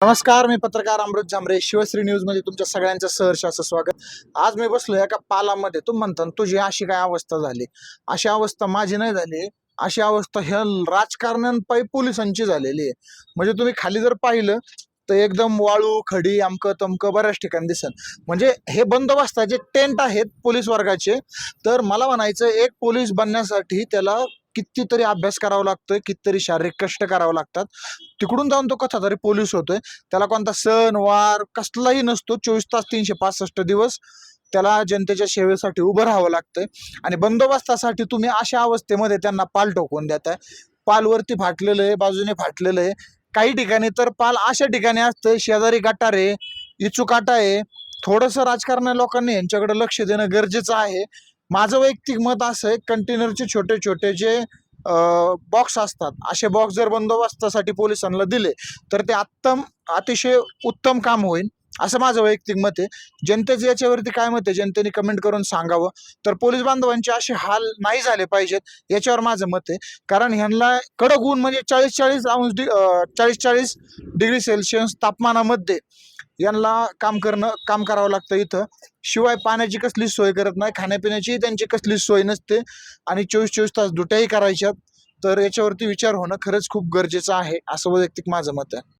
नमस्कार मी पत्रकार अमृत झांबरे शिवश्री न्यूजमध्ये तुमच्या सगळ्यांचं सहर्ष असं स्वागत. आज मी बसलो एका पालामध्ये. तू म्हणता तुझी अशी काय अवस्था झाली? अशी अवस्था माझी नाही झाली. अशी अवस्था ह्या राजकारण्यांपायी पोलिसांची झालेली आहे. म्हणजे तुम्ही खाली जर पाहिलं तर एकदम वाळू खडी अमकं तमकं बऱ्याच ठिकाणी दिसन म्हणजे हे बंदोबस्ताचे टेंट आहेत पोलीस वर्गाचे. तर मला म्हणायचं एक पोलीस बनण्यासाठी त्याला कितीतरी अभ्यास करावा लागतोय कितीतरी शारीरिक कष्ट करावं लागतात. तिकडून जाऊन तो कसा तरी पोलीस होतोय. त्याला कोणता सण वार कसलाही नसतो चोवीस तास तीनशे पासष्ट दिवस त्याला जनतेच्या सेवेसाठी उभं राहावं लागतंय. आणि बंदोबस्तासाठी तुम्ही अशा अवस्थेमध्ये त्यांना पाल टोकून देताय. पालवरती फाटलेलं आहे बाजूने फाटलेलं आहे. काही ठिकाणी तर पाल अशा ठिकाणी असतंय शेजारी गटार आहे इचुकाटा आहे. थोडंसं राजकारण लोकांनी यांच्याकडे लक्ष देणं गरजेचं आहे. माझं वैयक्तिक मत असं आहे कंटेनरचे छोटे छोटे जे बॉक्स असतात असे बॉक्स जर बंदोबस्तासाठी पोलिसांना दिले तर ते अत्तम अतिशय उत्तम काम होईल. असं माझं वैयक्तिक मत आहे. जनतेचं याच्यावरती काय मत आहे? जनतेने कमेंट करून सांगावं. तर पोलीस बांधवांचे असे हाल नाही झाले पाहिजेत याच्यावर माझं मत आहे. कारण ह्यांना कडक ऊन म्हणजे चाळीस चाळीस अंश डि चाळीस चाळीस डिग्री सेल्सिअस तापमानामध्ये यांना काम करणं काम करावं लागतं इथं. शिवाय पाण्याची कसलीच सोय करत नाही खाण्यापिण्याची त्यांची कसलीच सोय नसते आणि चोवीस चोवीस तास दुट्याही करायच्यात. तर याच्यावरती विचार होणं खरंच खूप गरजेचं आहे असं वैयक्तिक माझं मत आहे.